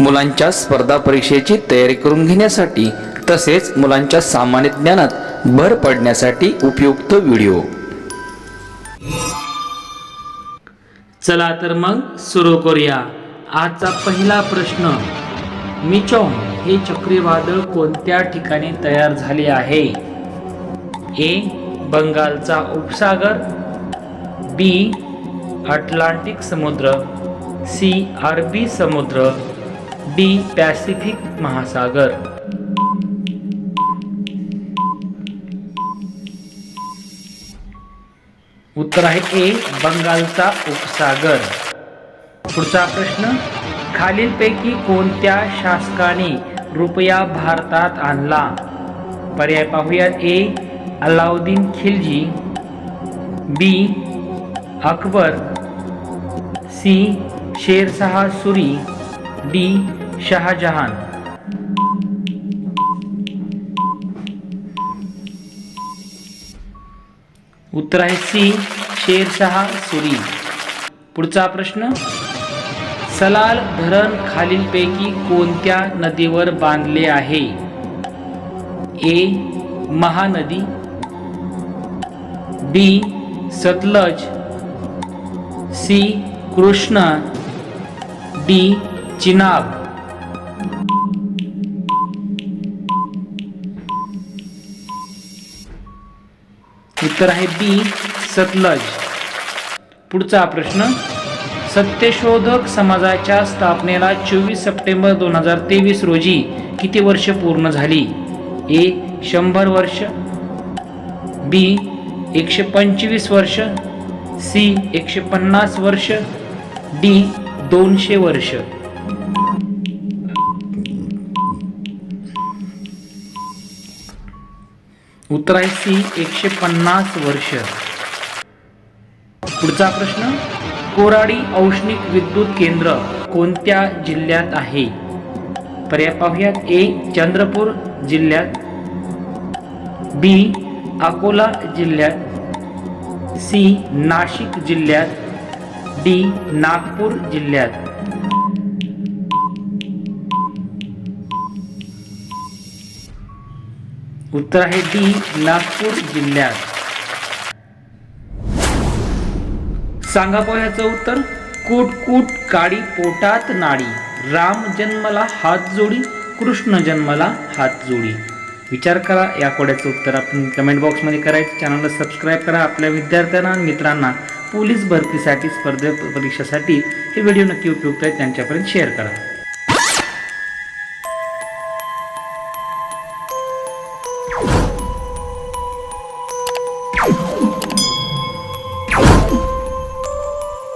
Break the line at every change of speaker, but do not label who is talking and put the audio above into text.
मुलांच्या स्पर्धा परीक्षेची तयारी करून घेण्यासाठी तसेच मुलांच्या सामान्य ज्ञानात भर पडण्यासाठी उपयुक्त व्हिडिओ.
चला तर मग सुरू करूया. आजचा पहिला प्रश्न. मिचोंग हे चक्रीवादळ कोणत्या ठिकाणी तयार झाले आहे? ए बंगालचा उपसागर. बी अटलांटिक समुद्र. सी अरबी समुद्र. डी पॅसिफिक महासागर. उत्तर आहे ए बंगालचा उपसागर. पुढचा प्रश्न खालीलपैकी कोणत्या शासकाने रुपया भारतात आणला? पर्याय पाहूयात A Alauddin Khilji B Akbar C Sher Shah Suri D Shahjahan उत्तर आहे सी शेरशाह सुरी पुढचा प्रश्न. सलाल धरण खालीलपैकी कोणत्या नदीवर बांधले आहे? A Mahanadi. B Sutlej. C Krishna. D Chenab. उत्तर आहे बी सतलज. पुढचा प्रश्न सत्यशोधक समाजाच्या स्थापनेला चोवीस सप्टेंबर दोन हजार तेवीस रोजी किती वर्ष पूर्ण झाली? ए शंभर वर्ष. बी एकशे पंचवीस वर्ष. सी एकशे पन्नास वर्ष. डी दोनशे वर्ष. उत्तर आहे सी एकशे पन्नास वर्ष. पुढचा प्रश्न कोराडी औष्णिक विद्युत केंद्र कोणत्या जिल्ह्यात आहे? पर्याय पाहूयात. ए चंद्रपूर जिल्ह्यात. बी अकोला जिल्ह्यात. सी नाशिक जिल्ह्यात. डी नागपूर जिल्ह्यात. उत्तर आहे डी नागपूर जिल्ह्यात. सांगा पोह्याचं उत्तर. कूट कूट काडी पोटात नाडी. राम जन्मला हात जोडी कृष्ण जन्मला हात जोडी. विचार करा या कोड्याचं उत्तर आपण कमेंट बॉक्समध्ये करायचं. चॅनलला सबस्क्राईब करा आपल्या विद्यार्थ्यांना आणि मित्रांना. पोलीस भरतीसाठी स्पर्धे परीक्षेसाठी हे व्हिडिओ नक्की उपयुक्त आहे त्यांच्यापर्यंत शेअर करा.